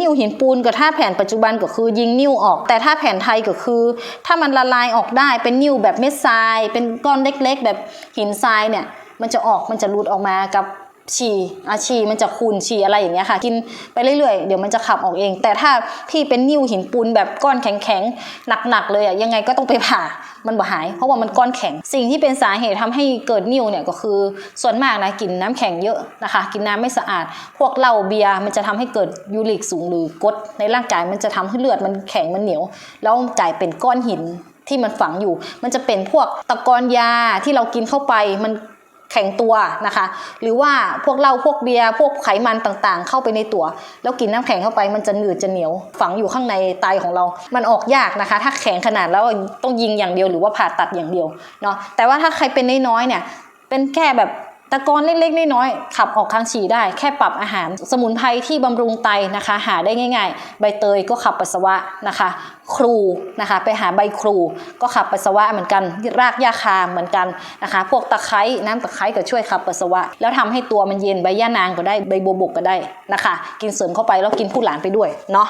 นิ่วหินปูนกับถ้าแผนปัจจุบันก็คือยิงนิ่วออก แต่ถ้าแผนไทยก็คือ ถ้ามันละลายออกได้เป็นนิ่วแบบเม็ดทราย เป็นก้อนเล็ก ๆ แบบหินทรายเนี่ยมันจะออกมันจะรูดออกมากับ ฉี่อาฉี่มันจะคูนฉี่อะไรอย่างเงี้ยค่ะ กินไปเรื่อยๆ เดี๋ยวมันจะขับออกเอง แต่ถ้าพี่เป็นนิ่วหินปูนแบบก้อนแข็งๆหนักๆเลยอะยังไงก็ต้องไปผ่ามันบ่หาย เพราะว่ามันก้อนแข็ง สิ่งที่เป็นสาเหตุทำให้เกิดนิ่วเนี่ยก็คือส่วนมากนะกินน้ำแข็งเยอะนะคะ กินน้ำไม่สะอาด พวกเหล้าเบียร์มันจะทำให้เกิดยูริกสูงหรือกรดในร่างกายมันจะทำให้เลือดมันแข็งมันเหนียว แล้วกลายเป็นก้อนหินที่มันฝังอยู่ มันจะเป็นพวกตะกอนยาที่เรากินเข้าไปมัน แข็งตัวนะคะ หรือว่าพวกเหล้าพวกเบียร์พวกไขมันต่างๆ เข้าไปในตัว แล้วกินน้ำแข็งเข้าไปมันจะหนืดจะเหนียว ฝังอยู่ข้างในไตของเรา มันออกยากนะคะ ถ้าแข็งขนาดแล้วต้องยิงอย่างเดียวหรือว่าผ่าตัดอย่างเดียวเนาะแต่ว่าถ้าใครเป็นน้อยๆเนี่ยเป็นแค่แบบ ตะกอนเล็กๆน้อยๆขับออกทางฉี่ได้ แค่ปรับอาหาร สมุนไพรที่บำรุงไตนะคะ หาได้ง่าย ๆ ใบเตยก็ขับปัสสาวะนะคะ ครูนะคะไปหาใบครูก็ขับปัสสาวะเหมือนกัน รากหญ้าคาเหมือนกันนะคะ พวกตะไคร้น้ำตะไคร้ก็ช่วยขับปัสสาวะ แล้วทำให้ตัวมันเย็นใบย่านางก็ได้ใบบัวบกก็ได้นะคะ กินเสริมเข้าไปแล้วกินผู้หลานไปด้วยเนาะ